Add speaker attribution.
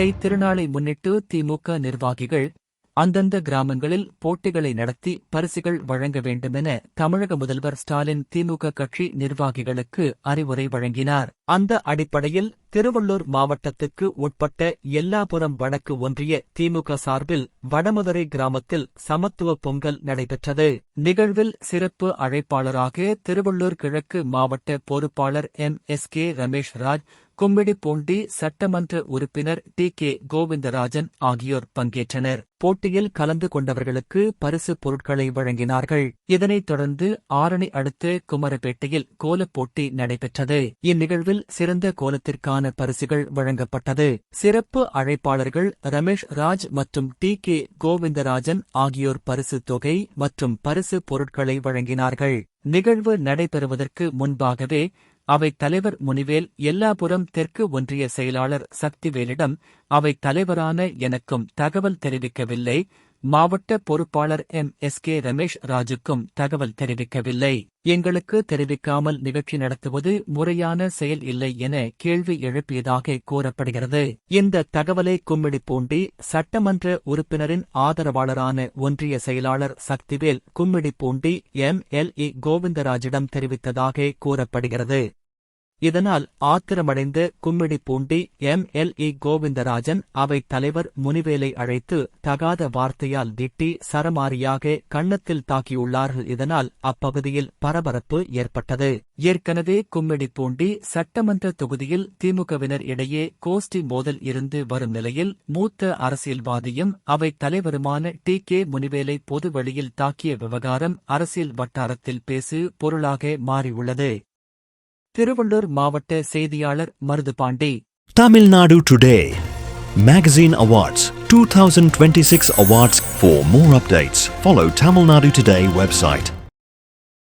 Speaker 1: கோட்டை திருநாளை முன்னிட்டு திமுக நிர்வாகிகள் அந்தந்த கிராமங்களில் போட்டிகளை நடத்தி பரிசுகள் வழங்க வேண்டுமென தமிழக முதல்வர் ஸ்டாலின் திமுக கட்சி நிர்வாகிகளுக்கு அறிவுரை வழங்கினார். அந்த அடிப்படையில் திருவள்ளூர் மாவட்டத்துக்கு உட்பட்ட எல்லாபுரம் வடக்கு ஒன்றிய திமுக சார்பில் வடமதுரை கிராமத்தில் சமத்துவ பொங்கல் நடைபெற்றது. நிகழ்வில் சிறப்பு அழைப்பாளராக திருவள்ளூர் கிழக்கு மாவட்ட பொறுப்பாளர் M. S. K. Ramesh Raj Gummidipoondi சட்டமன்ற உறுப்பினர் டி. கே. கோவிந்தராஜன் ஆகியோர் பங்கேற்றனர். போட்டியில் கலந்து கொண்டவர்களுக்கு பரிசு பொருட்களை வழங்கினார்கள். இதனைத் தொடர்ந்து ஆரணி அடுத்த குமரப்பேட்டையில் கோலப்போட்டி நடைபெற்றது. இந்நிகழ்வில் சிறந்த கோலத்திற்கான பரிசுகள் வழங்கப்பட்டது. சிறப்பு அழைப்பாளர்கள் ரமேஷ் ராஜ் மற்றும் டி கே கோவிந்தராஜன் ஆகியோர் பரிசு தொகை மற்றும் பரிசு பொருட்களை வழங்கினார்கள். நிகழ்வு நடைபெறுவதற்கு முன்பாகவே அவைத் தலைவர் முனிவேல் எல்லாபுரம் தெற்கு ஒன்றிய செயலாளர் சக்திவேலிடம் அவைத் தலைவரான எனக்கும் தகவல் தெரிவிக்கவில்லை. மாவட்ட பொறுப்பாளர் எம். எஸ். கே. ரமேஷ் ராஜுக்கும் தகவல் தெரிவிக்கவில்லை. எங்களுக்கு தெரிவிக்காமல் நிகழ்ச்சி நடத்துவது முறையான செயல் இல்லை என கேள்வி எழுப்பியதாக கூறப்படுகிறது. இந்த தகவலை கும்மிடிப்பூண்டி சட்டமன்ற உறுப்பினரின் ஆதரவாளரான ஒன்றிய செயலாளர் Sakthivel Gummidipoondi M. L. A. கோவிந்தராஜிடம் தெரிவித்ததாக கூறப்படுகிறது. இதனால் ஆத்திரமடைந்த Gummidipoondi M. L. A. Govindarajan அவைத் தலைவர் முனிவேலை அழைத்து தகாத வார்த்தையால் திட்டி சரமாரியாக கண்ணத்தில் தாக்கியுள்ளார்கள். இதனால் அப்பகுதியில் பரபரப்பு ஏற்பட்டது. ஏற்கனவே கும்மிடி பூண்டி சட்டமன்ற தொகுதியில் திமுகவினர் இடையே கோஷ்டி மோதல் இருந்து வரும் நிலையில் மூத்த அரசியல்வாதியும் அவைத் தலைவருமான டி. கே. முனிவேலை பொதுவெளியில் தாக்கிய விவகாரம் அரசியல் வட்டாரத்தில் பேசு பொருளாக மாறியுள்ளது. திருவள்ளூர் மாவட்ட செய்தியாளர் Marudhu Pandi
Speaker 2: Tamil Nadu Today Magazine Awards 2026 Awards. For more updates, follow Tamil Nadu Today website